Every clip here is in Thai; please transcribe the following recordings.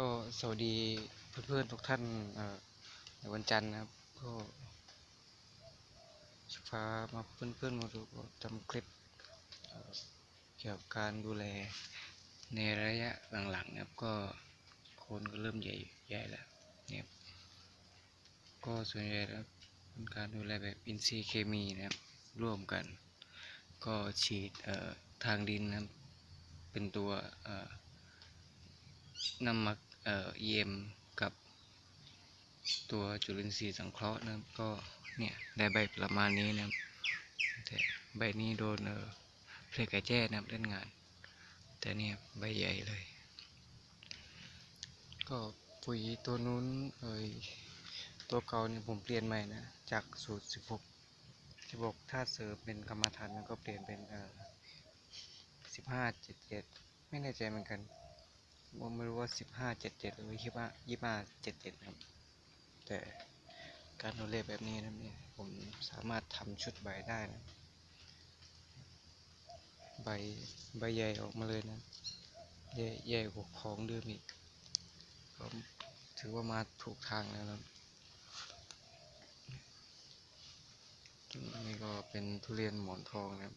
ก็สวัสดีเพื่อนๆทุกท่านในวันจันทร์นะครับ ก็จะพามาเพื่อนๆมาดูทำคลิปเกี่ยวกับการดูแลในระยะหลังๆนะครับ ก็คนก็เริ่มใหญ่ใหญ่แล้วเนี่ยก็ส่วนใหญ่แล้วเป็นการดูแลแบบอินทรีย์เคมีนะครับร่วมกัน ก็ฉีดทางดินนะครับเป็นตัวน้ำมัก เอ่อ EM กับตัวจุลินทรีย์สังเคราะห์นะครับก็เนี่ยได้ใบประมาณนี้นะครับแต่ใบนี้โดนเอ่อเพลกไก่แจ้นะครับเล่นงาน แต่เนี่ยใบใหญ่เลย ก็ปุ๋ยตัวนู้นเอ่ยตัวเก่าเนี่ยผมเปลี่ยนใหม่นะ จากสูตร 16 16ถ้าเสริมเป็นกรรมฐานแล้วก็เปลี่ยนเป็นเอ่อ15 77 ไม่แน่ใจเหมือนกัน ผมไม่รู้ว่าสิบห้าเจ็ดเจ็ดหรือยี่ห้ายี่ห้าเจ็ดเจ็ดครับ แต่การดูแลแบบนี้นะเนี่ยผมสามารถทำชุดใบได้นะ ใบใบใหญ่ออกมาเลยนะ ใหญ่ใหญ่กว่าของเดิมอีกก็ถือว่ามาถูกทางแล้วนะนี่ก็เป็นทุเรียนหมอนทองนะครับ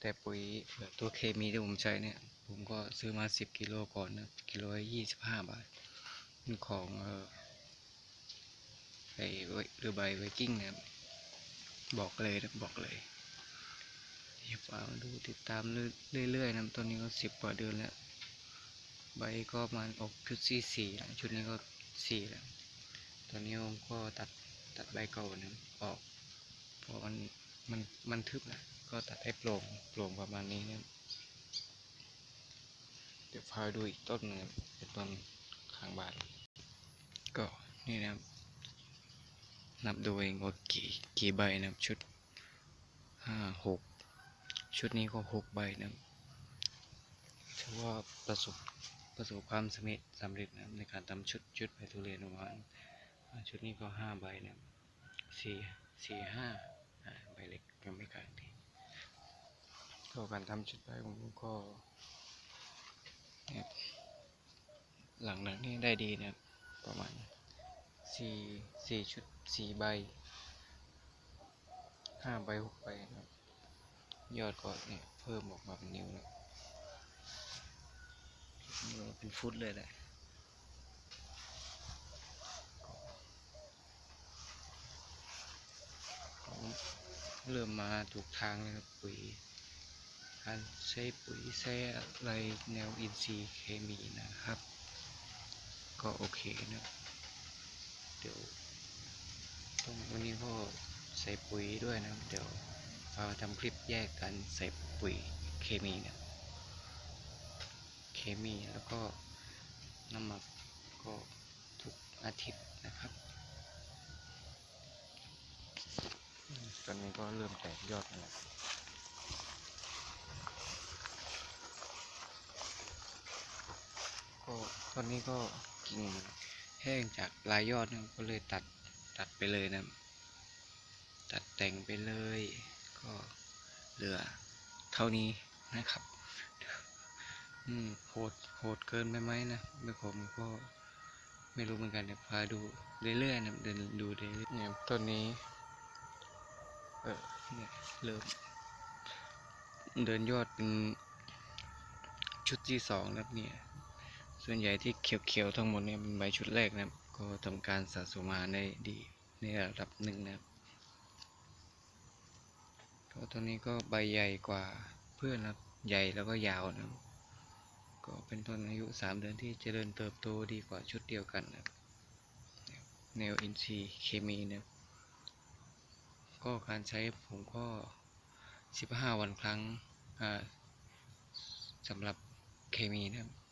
แต่ปุ๋ยแบบตัวเคมีที่ผมใช้เนี่ย ผมก็ซื้อมาสิบกิโลก่อนนะกิโลยี่สิบห้าบาทเป็นของเออไอไวเรือใบไวกิ้งนะบอกเลยนะบอกเลยอย่าฝากมาดูติดตามเรื่อยๆนะตอนนี้ก็สิบกว่าเดือนแล้ว ใบก็มาณออกชุดที่สี่แล้วชุดนี้ก็สี่แล้ว ตอนนี้ผมก็ตัดตัดใบเก่านะออกเพราะมันมันมันทึบนะก็ตัดให้โปร่งโปร่งประมาณนี้นะ เดี๋ยวพาดูอีกต้นหนึ่งเป็นต้นข้างบ้าน ก็นี่นะครับ นับดูเองว่ากี่กี่ใบนะครับชุดห้าหกชุดนี้ก็หกใบนะครับถือว่าประสบประสบความสำเร็จสำเร็จนะในการทำชุดชุดใบทุเรียนออกมาอ่าชุดนี้ก็ห้าใบนะสี่สี่ห้าอ่าใบเล็กยังไม่กลางทีก็การทำชุดใบของผมก็ เนี่ย หลังๆนี่ได้ดีนะประมาณสี่สี่ชุดสี่ใบห้าใบหกใบนะยอดก็เนี่ยเพิ่มออกมาเป็นนิ้วแล้วนี่ก็เป็นฟุตเลยแหละเริ่มมาถูกทางแล้วครับปุ๋ยการใช้ปุ๋ยใช้อะไรแนวอินทรีย์เคมีนะครับ ก็โอเคนะเดี๋ยวตรงวันนี้ก็ใส่ปุ๋ยด้วยนะเดี๋ยวพามาทำคลิปแยกกันใส่ปุ๋ยเคมีเนะเคมีแล้วก็น้ำหมักก็ทุกอาทิตย์นะครับตอนนี้ก็เริ่มแตกยอดแล้ว ก็ต อนนี้ก็กิ่งแห้งจากปลายยอดนะก็เลยตัดตัดไปเลยนะ ตัดแต่งไปเลย ก็เหลือเท่านี้นะครับ อืมโหดโหดเกินไปไหมนะไม่ผมก็ไม่รู้เหมือนกันเดี๋ยวพาดูเรื่อยๆนะเดินดูเรื่อยๆเนี่ยต้นนี้ เออเนี่ยเริ่มเดินยอดเป็นชุดที่สองแล้วเนี่ย ส่วนใหญ่ที่เขียวๆทั้งหมดเนี่ยเป็นใบชุดแรกนะครับ ก็ทำการสะสมมาได้ดีในระดับหนึ่งนะครับก็ตัวนี้ก็ใบใหญ่กว่าเพื่อนนะครับใหญ่แล้วก็ยาวนะครับก็เป็นต้นอายุสามเดือนที่เจริญเติบโตดีกว่าชุดเดียวกันนะครับแนวอินทรีย์เคมีนะครับก็การใช้ผมก็สิบห้าวันครั้งสำหรับเคมีนะครับ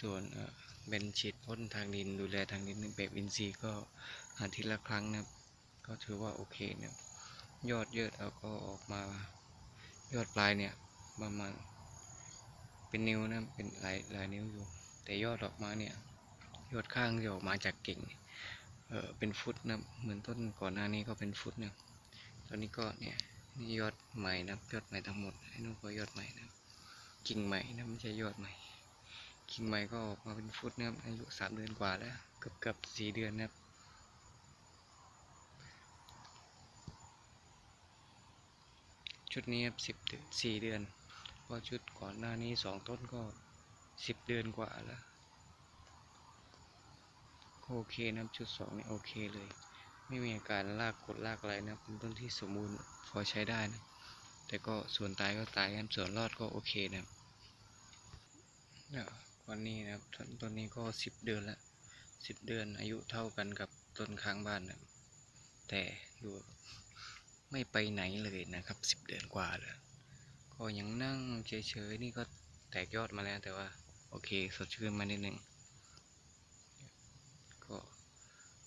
ส่วนเอ่อเป็นฉีดพ่นทางดินดูแลทางดินแบบอินทรีย์ก็อาทิตย์ละครั้งนะครับ ก็ถือว่าโอเคนะครับยอดเยอะแล้วก็ออกมายอดปลายเนี่ยประมาณเป็นนิ้วนะเป็นหลายหลายนิ้วอยู่ แต่ยอดออกมาเนี่ยยอดข้างที่ออกมาจากกิ่งเออเป็นฟุตนะเหมือนต้นก่อนหน้านี้ก็เป็นฟุตนะครับตอนนี้ก็เนี่ยนี่ยอดใหม่นะยอดใหม่ทั้งหมดไอ้นู่นก็ยอดใหม่นะกิ่งใหม่นะไม่ใช่ยอดใหม่ กิ่งใหม่ก็ออกมาเป็นฟุตนะครับอายุสามเดือนกว่าแล้ว เกือบเกือบสี่เดือนนะครับชุดนี้ครับสิบสี่เดือนเพราะชุดก่อนหน้านี้สองต้นก็สิบเดือนกว่าแล้วโอเคนะครับชุดสองนี่โอเคเลย ไม่มีอาการลากกดลากอะไรนะครับเป็นต้นที่สมบูรณ์พอใช้ได้นะแต่ก็ส่วนตายก็ตายกันส่วนรอดก็โอเคนะครับเนี่ย วันนี้นะครับต้นต้นนี้ก็สิบเดือนละสิบเดือนอายุเท่ากันกับต้นข้างบ้านนะแต่ดูไม่ไปไหนเลยนะครับสิบเดือนกว่าแล้วก็ยังนั่งเฉยๆนี่ก็แตกยอดมาแล้วแต่ว่าโอเคสดชื่นมานิดนึงก็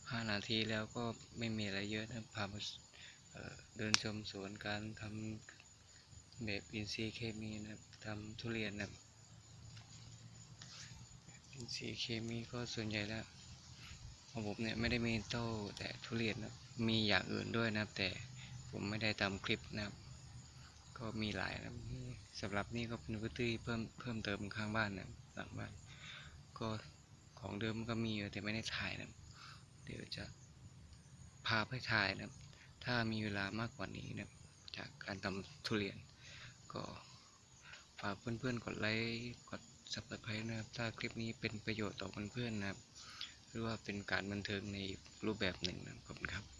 ห้านาทีแล้วก็ไม่มีอะไรเยอะนะพามาเเดินชมสวนการทำแบบอินทรีย์เคมีนะทำทุเรียนนะ ครับอินทรีเคมีก็ส่วนใหญ่แล้วของผมเนี่ยไม่ได้มีเต้าแต่ทุเรียนนะมีอย่างอื่นด้วยนะครับ แต่ผมไม่ได้ทำคลิปนะครับ ก็มีหลายนะสำหรับนี่ก็เป็นพื้นที่เพิ่มเพิ่มเติมข้างบ้านนะหลังบ้านก็ของเดิมก็มีอยู่แต่ไม่ได้ถ่ายนะเดี๋ยวจะพาไปถ่ายนะถ้ามีเวลามากกว่านี้นะจากการทำทุเรียน ก็ฝากเพื่อนๆกดไลค์กด subscribe นะครับ ถ้าคลิปนี้เป็นประโยชน์ต่อเพื่อนๆนะครับ หรือว่าเป็นการบันเทิงในรูปแบบหนึ่งนะครับขอบคุณครับ